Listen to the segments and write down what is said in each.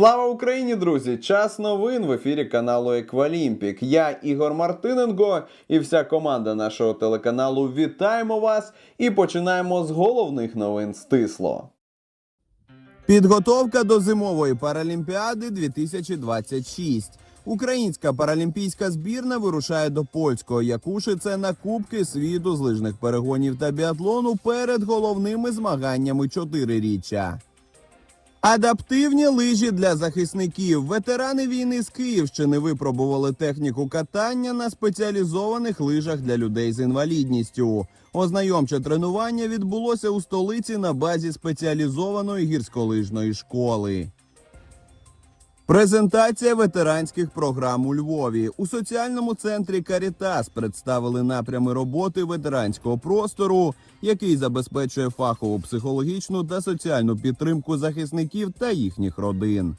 Слава Україні, друзі! Час новин в ефірі каналу Еквалімпік. Я Ігор Мартиненко і вся команда нашого телеканалу вітаємо вас і починаємо з головних новин стисло. Підготовка до зимової паралімпіади 2026. Українська паралімпійська збірна вирушає до польського Якушице на Кубки світу з лижних перегонів та біатлону перед головними змаганнями чотириріччя. Адаптивні лижі для захисників. Ветерани війни з Київщини випробували техніку катання на спеціалізованих лижах для людей з інвалідністю. Ознайомче тренування відбулося у столиці на базі спеціалізованої гірськолижної школи. Презентація ветеранських програм у Львові у соціальному центрі Карітас представили напрями роботи ветеранського простору, який забезпечує фахову психологічну та соціальну підтримку захисників та їхніх родин.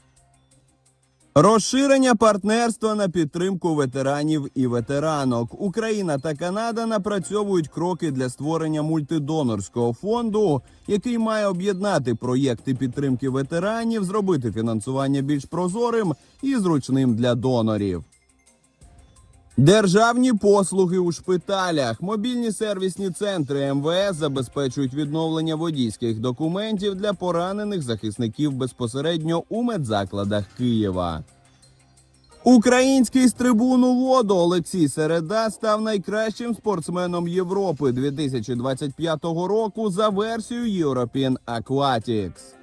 Розширення партнерства на підтримку ветеранів і ветеранок. Україна та Канада напрацьовують кроки для створення мультидонорського фонду, який має об'єднати проєкти підтримки ветеранів, зробити фінансування більш прозорим і зручним для донорів. Державні послуги у шпиталях. Мобільні сервісні центри МВС забезпечують відновлення водійських документів для поранених захисників безпосередньо у медзакладах Києва. Український стрибун у воду Олексій Середа став найкращим спортсменом Європи 2025 року за версією European Aquatics.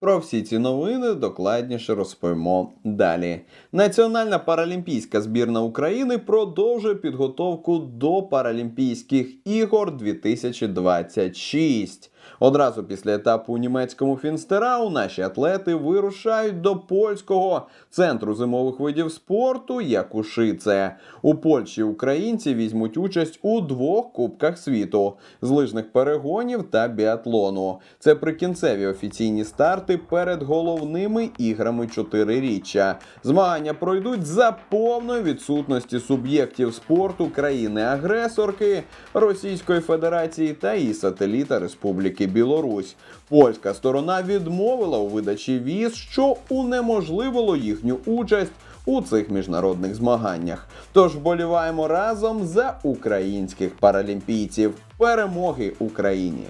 Про всі ці новини докладніше розповімо далі. Національна паралімпійська збірна України продовжує підготовку до Паралімпійських ігор 2026. Одразу після етапу у німецькому Фінстерау наші атлети вирушають до польського центру зимових видів спорту Якушице. У Польщі українці візьмуть участь у двох кубках світу з лижних перегонів та біатлону. Це прикінцеві офіційні старти перед головними іграми чотириріччя. Змагання пройдуть за повної відсутності суб'єктів спорту країни-агресорки Російської Федерації та її сателіта Республіки Білорусь. Польська сторона відмовила у видачі віз, що унеможливило їхню участь. У цих міжнародних змаганнях тож вболіваємо разом за українських паралімпійців. Перемоги Україні!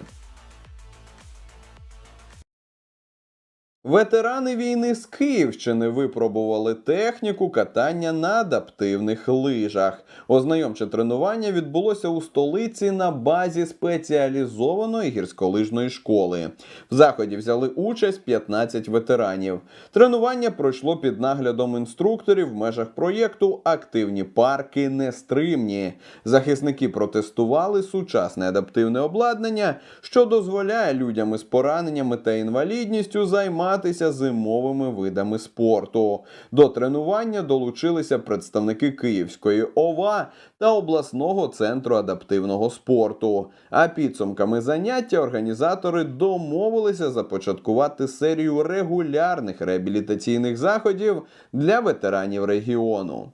Ветерани війни з Київщини випробували техніку катання на адаптивних лижах. Ознайомче тренування відбулося у столиці на базі спеціалізованої гірськолижної школи. В заході взяли участь 15 ветеранів. Тренування пройшло під наглядом інструкторів в межах проєкту Активні парки нестримні. Захисники протестували сучасне адаптивне обладнання, що дозволяє людям із пораненнями та інвалідністю займатися зимовими видами спорту. До тренування долучилися представники Київської ОВА та обласного центру адаптивного спорту. А підсумками заняття організатори домовилися започаткувати серію регулярних реабілітаційних заходів для ветеранів регіону.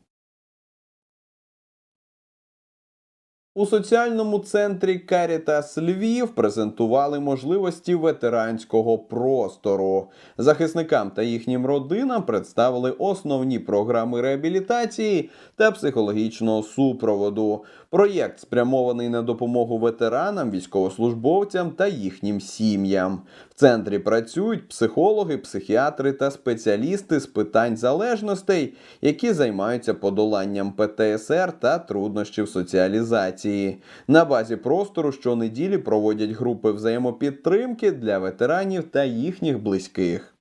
У соціальному центрі Карітас Львів презентували можливості ветеранського простору. Захисникам та їхнім родинам представили основні програми реабілітації та психологічного супроводу. Проєкт спрямований на допомогу ветеранам, військовослужбовцям та їхнім сім'ям. В центрі працюють психологи, психіатри та спеціалісти з питань залежностей, які займаються подоланням ПТСР та труднощів соціалізації. На базі простору щонеділі проводять групи взаємопідтримки для ветеранів та їхніх близьких.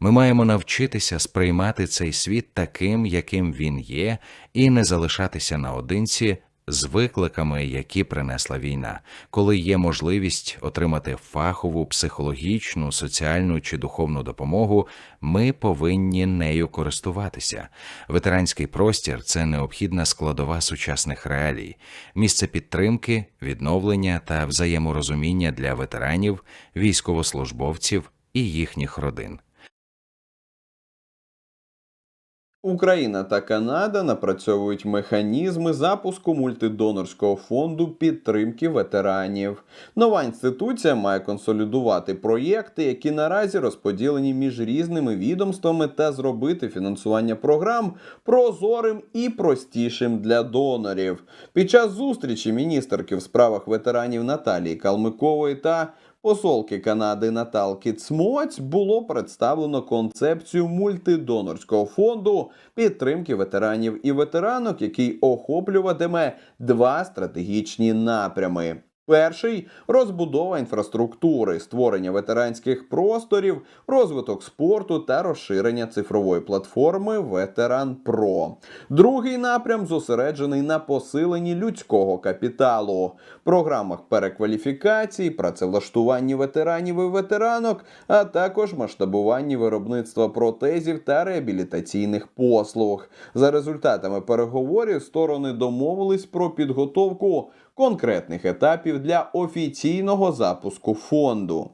Ми маємо навчитися сприймати цей світ таким, яким він є, і не залишатися наодинці з викликами, які принесла війна, коли є можливість отримати фахову, психологічну, соціальну чи духовну допомогу, ми повинні нею користуватися. Ветеранський простір це необхідна складова сучасних реалій, місце підтримки, відновлення та взаєморозуміння для ветеранів, військовослужбовців і їхніх родин. Україна та Канада напрацьовують механізми запуску мультидонорського фонду підтримки ветеранів. Нова інституція має консолідувати проєкти, які наразі розподілені між різними відомствами, та зробити фінансування програм прозорим і простішим для донорів. Під час зустрічі міністерки в справах ветеранів Наталії Калмикової та посолки Канади Наталки Цмоць було представлено концепцію мультидонорського фонду підтримки ветеранів і ветеранок, який охоплюватиме два стратегічні напрями. Перший розбудова інфраструктури, створення ветеранських просторів, розвиток спорту та розширення цифрової платформи Ветеран Про. Другий напрям зосереджений на посиленні людського капіталу, програмах перекваліфікації, працевлаштуванні ветеранів і ветеранок, а також масштабуванні виробництва протезів та реабілітаційних послуг. За результатами переговорів сторони домовились про підготовку конкретних етапів для офіційного запуску фонду.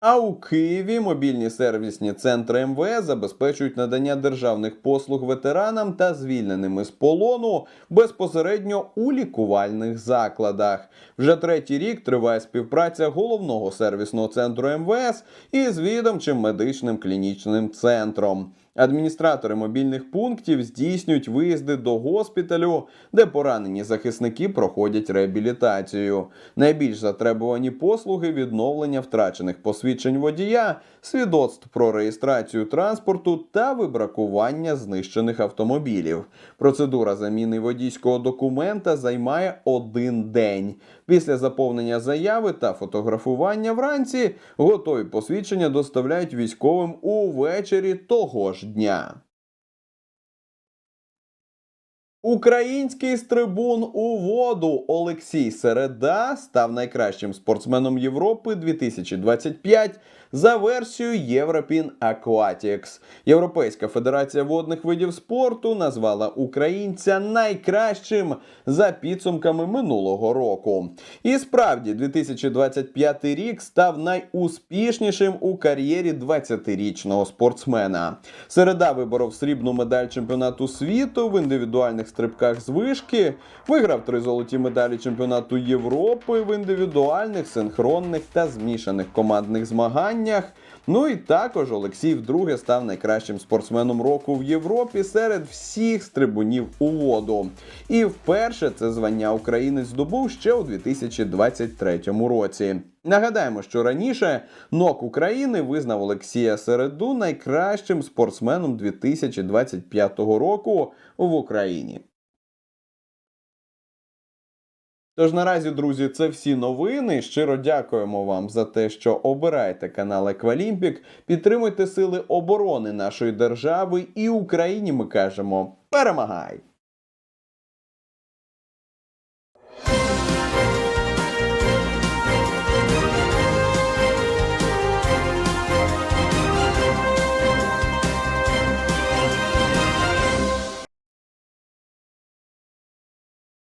А у Києві мобільні сервісні центри МВС забезпечують надання державних послуг ветеранам та звільненим із полону безпосередньо у лікувальних закладах. Вже третій рік триває співпраця головного сервісного центру МВС із відомчим медичним клінічним центром. Адміністратори мобільних пунктів здійснюють виїзди до госпіталю, де поранені захисники проходять реабілітацію. Найбільш затребувані послуги відновлення втрачених посвідчень водія, свідоцтв про реєстрацію транспорту та вибракування знищених автомобілів. Процедура заміни водійського документа займає один день. Після заповнення заяви та фотографування вранці готові посвідчення доставляють військовим увечері того ж дня. Український стрибун у воду Олексій Середа став найкращим спортсменом Європи 2025 за версією European Aquatics. Європейська федерація водних видів спорту назвала українця найкращим за підсумками минулого року. І справді, 2025 рік став найуспішнішим у кар'єрі 20-річного спортсмена. Середа виборов срібну медаль чемпіонату світу в індивідуальних стрибках з вишки, виграв три золоті медалі чемпіонату Європи в індивідуальних, синхронних та змішаних командних змаганнях. Ну і також Олексій вдруге став найкращим спортсменом року в Європі серед всіх стрибунів у воду. І вперше це звання українець здобув ще у 2023 році. Нагадаємо, що раніше НОК України визнав Олексія Середу найкращим спортсменом 2025 року в Україні. Тож наразі, друзі, це всі новини. Щиро дякуємо вам за те, що обираєте канал Еквалімпік. Підтримуйте сили оборони нашої держави і Україні. Ми кажемо перемагай!